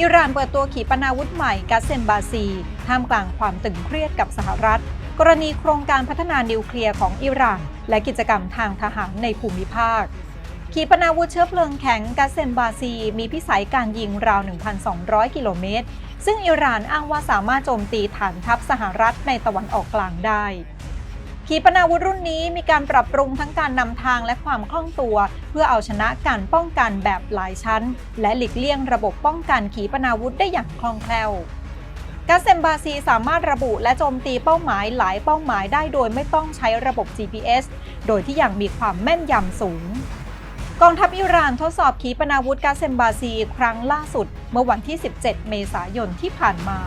อิหร่านเปิดตัวขีปนาวุธใหม่กัสเซมบาซี ท่ามกลางความตึงเครียดกับสหรัฐ กรณีโครงการพัฒนานิวเคลียร์ของอิหร่าน และกิจกรรมทางทหารในภูมิภาค ขีปนาวุธเชื้อเพลิงแข็งกัสเซมบาซี มีพิสัยการยิงราว 1,200 กิโลเมตร ซึ่งอิหร่านอ้างว่าสามารถโจมตีฐานทัพสหรัฐในตะวันออกกลางได้ ขีปนาวุธรุ่นนี้มีการปรับปรุงทั้งการนำทางและความคล่องตัว เพื่อเอาชนะการป้องกันแบบหลายชั้น และหลีกเลี่ยงระบบป้องกันขีปนาวุธได้อย่างคล่องแคล่วกาเซมบาซีสามารถระบุและโจมตีเป้าหมายหลายเป้าหมายได้โดยไม่ต้องใช้ระบบ GPS โดยที่ยังมีความแม่นยำสูงกองทัพอิหร่านทดสอบขีปนาวุธกาเซมบาซี ครั้งล่าสุด เมื่อวันที่ 17 เมษายนที่ผ่านมา